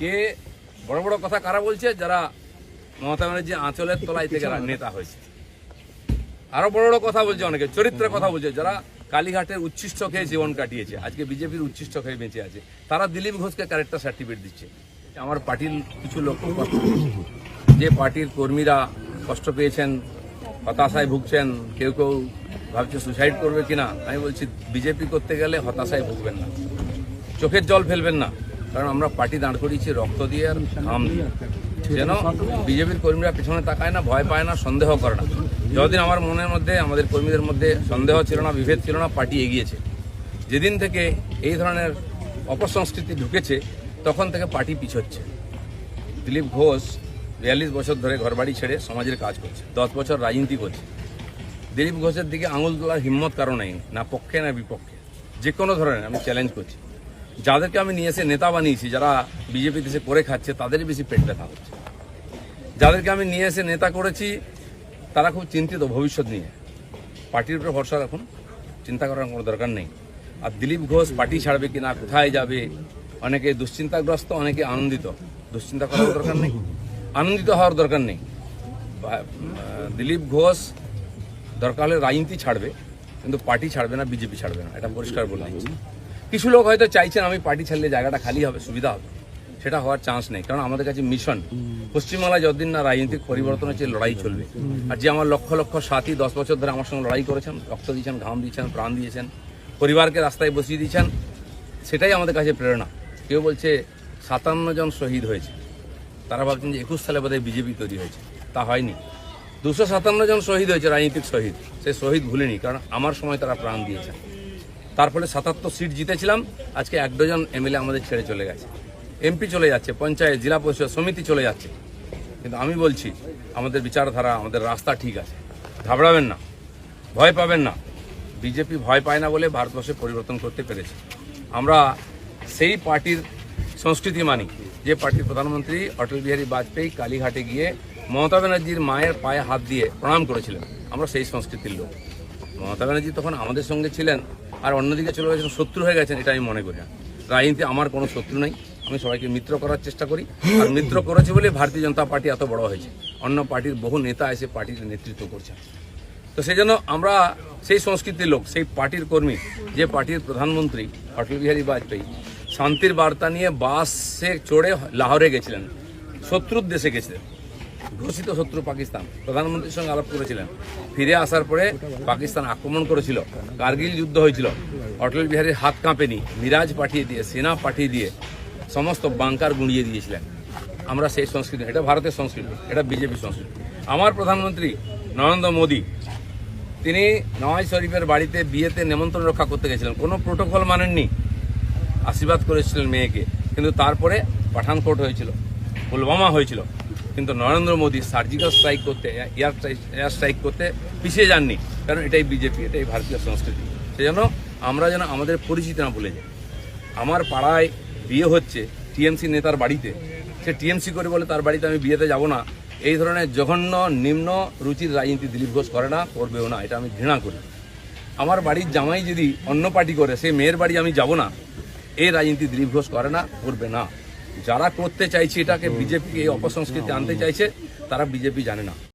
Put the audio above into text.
কে বড় বড় কথা কারা বলছে? যারা মমতা ব্যানার্জি আঁচলের তলায় থেকে নেতা হয়েছে। আরও বড় বড় কথা বলছে অনেকে চরিত্রের কথা বলছে। যারা কালীঘাটের উচ্ছিষ্ট খেয়ে জীবন কাটিয়েছে আজকে বিজেপির উচ্ছিষ্ট খেয়ে বেঁচে আছে তারা দিলীপ ঘোষকে ক্যারেক্টার সার্টিফিকেট দিচ্ছে। আমার পার্টির কিছু লোক যে পার্টির কর্মীরা কষ্ট পেয়েছেন হতাশায় ভুগছেন কেউ কেউ ভাবছে সুসাইড করবে কিনা আমি বলছি বিজেপি করতে গেলে হতাশায় ভুগবেন না। চোখের জল ফেলবেন না। কারণ আমরা পার্টি দাঁড় করিয়েছি, রক্ত দিয়ে আর ঘাম দিয়ে। যেন বিজেপির কর্মীরা পিছনে তাকায় না, ভয় পায় না, সন্দেহ করে না। যতদিন আমার মনের মধ্যে, আমাদের কর্মীদের মধ্যে সন্দেহ ছিল না, বিভেদ ছিল না, পার্টি এগিয়েছে। যেদিন থেকে এই ধরনের অপসংস্কৃতি ঢুকেছে, তখন থেকে পার্টি পিছোচ্ছে। দিলীপ ঘোষ বিয়াল্লিশ বছর ধরে ঘরবাড়ি ছেড়ে সমাজের কাজ করছে, দশ বছর রাজনীতি করছে। দিলীপ ঘোষের দিকে আঙুল তোলার হিম্মত নেই, না পক্ষে, না বিপক্ষে। যে কোনো ধরনের, আমি চ্যালেঞ্জ করছি। যাদেরকে আমি নিয়ে এসে নেতা বানিয়েছি, যারা বিজেপি দেশে করে খাচ্ছে, তাদেরই বেশি পেট ব্যথা হচ্ছে। যাদেরকে আমি নিয়ে এসে নেতা করেছি, তারা খুব চিন্তিত ভবিষ্যৎ নিয়ে। পার্টির উপরে ভরসা রাখুন, চিন্তা করার কোনো দরকার নেই। আর দিলীপ ঘোষ পার্টি ছাড়বে কি না কোথায় যাবে? অনেকে দুশ্চিন্তাগ্রস্ত, অনেকে আনন্দিত। দুশ্চিন্তা করার দরকার নেই। আনন্দিত হওয়ার দরকার নেই। দিলীপ ঘোষ দরকার হলে রাজনীতি ছাড়বে, কিন্তু পার্টি ছাড়বে না, বিজেপি ছাড়বে না। এটা পরিষ্কার বলে কিছু লোক হয়তো চাইছেন আমি পার্টি ছাড়লে জায়গাটা খালি হবে, সুবিধা হবে। সেটা হওয়ার চান্স নেই। কারণ আমাদের কাছে মিশন পশ্চিমবাংলায় যতদিন না রাজনৈতিক পরিবর্তন হচ্ছে, লড়াই চলবে। আর যে আমার লক্ষ লক্ষ সাথী দশ বছর ধরে আমার সঙ্গে লড়াই করেছেন, রক্ত দিয়েছেন, ঘাম দিয়েছেন, প্রাণ দিয়েছেন, পরিবারকে রাস্তায় বসিয়ে দিয়েছেন, সেটাই আমাদের কাছে প্রেরণা। কেউ বলছে সাতান্ন জন শহীদ হয়েছে। তারা ভাবছেন যে একুশ সালে বোধহয় বিজেপি তৈরি হয়েছে। তা হয়নি। দুশো সাতান্ন জন শহীদ হয়েছে, রাজনীতিক শহীদ। সে শহীদ ভুলেনি, কারণ আমার সময় তারা প্রাণ দিয়েছেন। তার ফলে সাতাত্তর সিট জিতেছিলাম। আজকে এক ডজন এমএলএ আমাদের ছেড়ে চলে গেছে। এমপি চলে যাচ্ছে, পঞ্চায়েত, জেলা পরিষদ সমিতি চলে যাচ্ছে। কিন্তু আমি বলছি, আমাদের বিচারধারা, আমাদের রাস্তা ঠিক আছে। ঘাবড়াবেন না, ভয় পাবেন না। বিজেপি ভয় পায় না বলে ভারতবর্ষে পরিবর্তন করতে পেরেছে। আমরা সেই পার্টির সংস্কৃতি মানি, যে পার্টির প্রধানমন্ত্রী অটল বিহারী বাজপেয়ী কালীঘাটে গিয়ে মমতা ব্যানার্জির মায়ের পায়ে হাত দিয়ে প্রণাম করেছিলেন। আমরা সেই সংস্কৃতির লোক। মমতা ব্যানার্জি তখন আমাদের সঙ্গে ছিলেন আর অন্যদিকে চলে গেছেন, শত্রু হয়ে গেছেন এটা আমি মনে করি। না রাজনীতি আমার কোনো শত্রু নাই। আমি সবাইকে মিত্র করার চেষ্টা করি। আর মিত্র করেছি বলে ভারতীয় জনতা পার্টি এত বড় হয়েছে। অন্য পার্টির বহু নেতা এসে পার্টির নেতৃত্ব করছেন। তো সেই জন্য আমরা সেই সংস্কৃতির লোক, সেই পার্টির কর্মী, যে পার্টির প্রধানমন্ত্রী, অটল বিহারী বাজপেয়ী, শান্তির বার্তা নিয়ে বাসে চড়ে লাহোরে গেছিলেন, শত্রুর দেশে গেছিলেন। ঘোষিত শত্রু পাকিস্তান। প্রধানমন্ত্রীর সঙ্গে আলাপ করেছিলেন। ফিরে আসার পরে পাকিস্তান আক্রমণ করেছিল, কার্গিল যুদ্ধ হয়েছিল। অটল বিহারীর হাত কাঁপেনি, মিরাজ পাঠিয়ে দিয়ে, সেনা পাঠিয়ে দিয়ে সমস্ত বাংকার গুঁড়িয়ে দিয়েছিলেন। আমরা সেই সংস্কৃতি, এটা ভারতের সংস্কৃতি, এটা বিজেপি সংস্কৃতি। আমার প্রধানমন্ত্রী নরেন্দ্র মোদী, তিনি নওয়াজ শরীফের বাড়িতে বিয়েতে নেমন্ত্রণ রক্ষা করতে গেছিলেন। কোনো প্রোটোকল মানেননি। আশীর্বাদ করেছিলেন মেয়েকে। কিন্তু তারপরে পাঠানকোট হয়েছিল, পুলওয়ামা হয়েছিল। কিন্তু নরেন্দ্র মোদী সার্জিক্যাল স্ট্রাইক করতে, এয়ার এয়ার স্ট্রাইক করতে পিছিয়ে যাননি। কারণ এটাই বিজেপি, এটাই ভারতীয় সংস্কৃতি। সেজন্য আমরা যেন আমাদের পরিচিতি না ভুলে যাই। আমার পাড়ায় বিয়ে হচ্ছে টিএমসি নেতার বাড়িতে। সে টিএমসি করে বলে তার বাড়িতে আমি বিয়েতে যাব না। এই ধরনের জঘন্য, নিম্ন রুচির রাজনীতি দিলীপ ঘোষ করে না, করবেও না, এটা আমি ঘৃণা করি। আমার বাড়ির জামাই যদি অন্য পার্টি করে সে মেয়ের বাড়ি আমি যাব না। এই রাজনীতি দিলীপ ঘোষ করে না, করবে না। যারা করতে চাইছে এটাকে বিজেপি এই অপসংস্কৃতি আনতে চাইছে তারা বিজেপি জানে না।